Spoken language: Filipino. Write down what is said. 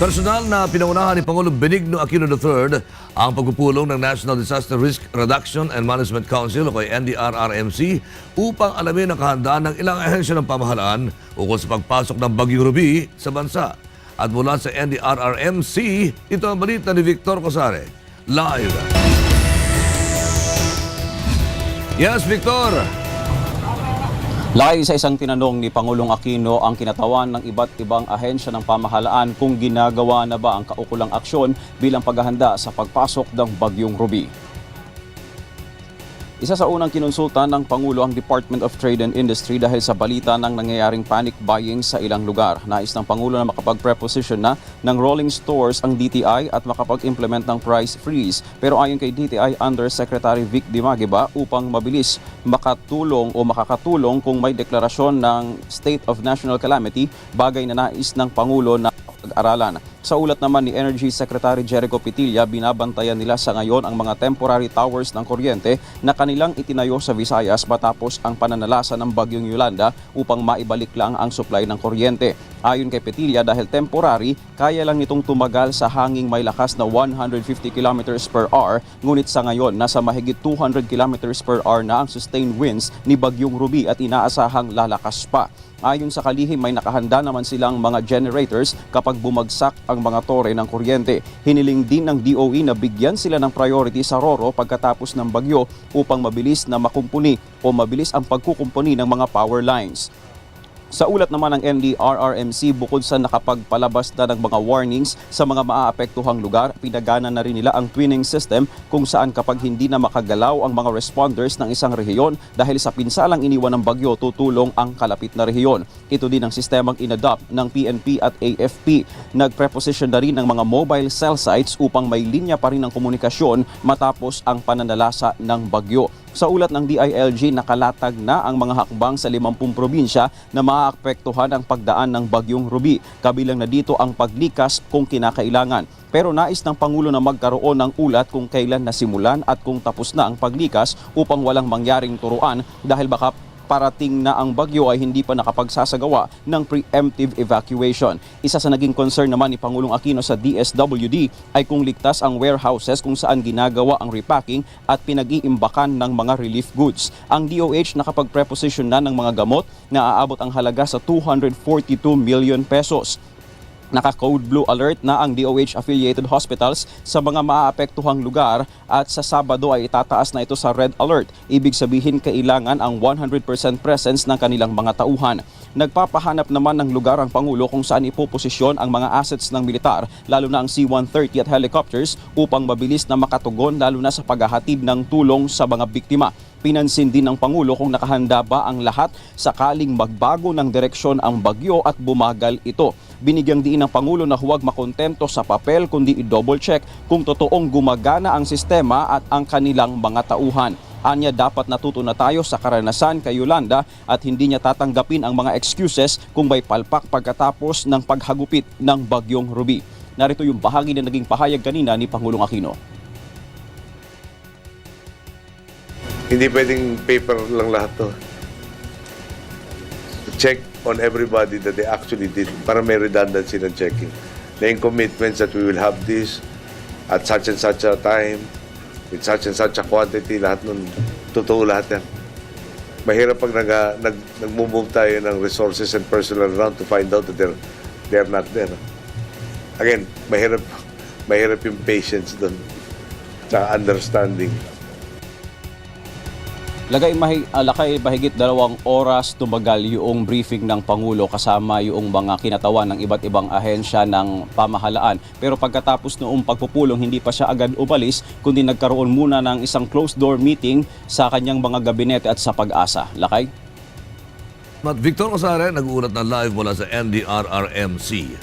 Personal na pinaunahan ni Pangulong Benigno Aquino III ang pagpupulong ng National Disaster Risk Reduction and Management Council o kay NDRRMC upang alamin ang kahandaan ng ilang ahensya ng pamahalaan ukol sa pagpasok ng Bagyong Ruby sa bansa. At mula sa NDRRMC, ito ang balita ni Victor Cosare. Live. Yes, Victor. Laki sa isang tinanong ni Pangulong Aquino ang kinatawan ng iba't ibang ahensya ng pamahalaan kung ginagawa na ba ang kaukulang aksyon bilang paghahanda sa pagpasok ng Bagyong Ruby. Isa sa unang kinonsulta ng Pangulo ang Department of Trade and Industry dahil sa balita ng nangyayaring panic buying sa ilang lugar. Nais ng Pangulo na makapag-preposition na ng rolling stores ang DTI at makapag-implement ng price freeze. Pero ayon kay DTI Undersecretary Vic Dimagiba upang mabilis makatulong o makakatulong kung may deklarasyon ng State of National Calamity, bagay na nais ng Pangulo na pag-aralan. Sa ulat naman ni Energy Secretary Jericho Pitilla, binabantayan nila sa ngayon ang mga temporary towers ng kuryente na kanilang itinayo sa Visayas matapos ang pananalasa ng bagyong Yolanda upang maibalik lang ang supply ng kuryente. Ayon kay Petilla, dahil temporary, kaya lang nitong tumagal sa hanging may lakas na 150 km per hour, ngunit sa ngayon nasa mahigit 200 km per hour na ang sustained winds ni Bagyong Ruby at inaasahang lalakas pa. Ayon sa kalihim, may nakahanda naman silang mga generators kapag bumagsak ang mga tore ng kuryente. Hiniling din ng DOE na bigyan sila ng priority sa Roro pagkatapos ng bagyo upang mabilis na makumpuni o mabilis ang pagkukumpuni ng mga power lines. Sa ulat naman ng NDRRMC, bukod sa nakapagpalabas na ng mga warnings sa mga maaapektuhang lugar, pinagana na rin nila ang twinning system kung saan kapag hindi na makagalaw ang mga responders ng isang rehiyon dahil sa pinsalang iniwan ng bagyo, tutulong ang kalapit na rehiyon. Ito din ang sistemang inadopt ng PNP at AFP. Nagpreposition na rin ng mga mobile cell sites upang may linya pa rin ng komunikasyon matapos ang pananalasa ng bagyo. Sa ulat ng DILG, nakalatag na ang mga hakbang sa 50 probinsya na maaapektuhan ang pagdaan ng Bagyong Ruby. Kabilang na dito ang paglikas kung kinakailangan. Pero nais ng Pangulo na magkaroon ng ulat kung kailan nasimulan at kung tapos na ang paglikas upang walang mangyaring turuan dahil baka parating na ang bagyo ay hindi pa nakapagsasagawa ng preemptive evacuation. Isa sa naging concern naman ni Pangulong Aquino sa DSWD ay kung ligtas ang warehouses kung saan ginagawa ang repacking at pinag-iimbakan ng mga relief goods. Ang DOH nakapag-preposition na ng mga gamot na aabot ang halaga sa 242 million pesos. Naka-code blue alert na ang DOH-affiliated hospitals sa mga maaapektuhang lugar at sa Sabado ay itataas na ito sa red alert. Ibig sabihin kailangan ang 100% presence ng kanilang mga tauhan. Nagpapahanap naman ng lugar ang Pangulo kung saan ipoposisyon ang mga assets ng militar, lalo na ang C-130 at helicopters upang mabilis na makatugon lalo na sa paghahatid ng tulong sa mga biktima. Pinansin din ng Pangulo kung nakahanda ba ang lahat sakaling magbago ng direksyon ang bagyo at bumagal ito. Binigyang diin ng Pangulo na huwag makontento sa papel kundi i-double check kung totoong gumagana ang sistema at ang kanilang mga tauhan. Anya dapat natuto na tayo sa karanasan kay Yolanda at hindi niya tatanggapin ang mga excuses kung may palpak pagkatapos ng paghagupit ng bagyong Ruby. Narito yung bahagi na naging pahayag kanina ni Pangulong Aquino. Hindi pwedeng paper lang lahat to. Check on everybody that they actually did para may redundancy ng checking. Na yung commitments that we will have this at such and such a time, with such and such a quantity, lahat nun, totoo lahat yan. Mahirap pag nag, nag, nag-move tayo ng resources and personnel around to find out that they're, they're not there. Again, mahirap, mahirap yung patience doon sa understanding. Lagay mahi, ah, lakay mahigit dalawang oras tumagal yung briefing ng Pangulo kasama yung mga kinatawan ng iba't ibang ahensya ng pamahalaan. Pero pagkatapos noong pagpupulong, hindi pa siya agad umalis, kundi nagkaroon muna ng isang closed-door meeting sa kanyang mga gabinete at sa pag-asa. Lakay? At Victor Cosare, nag-uulat na live mula sa NDRRMC.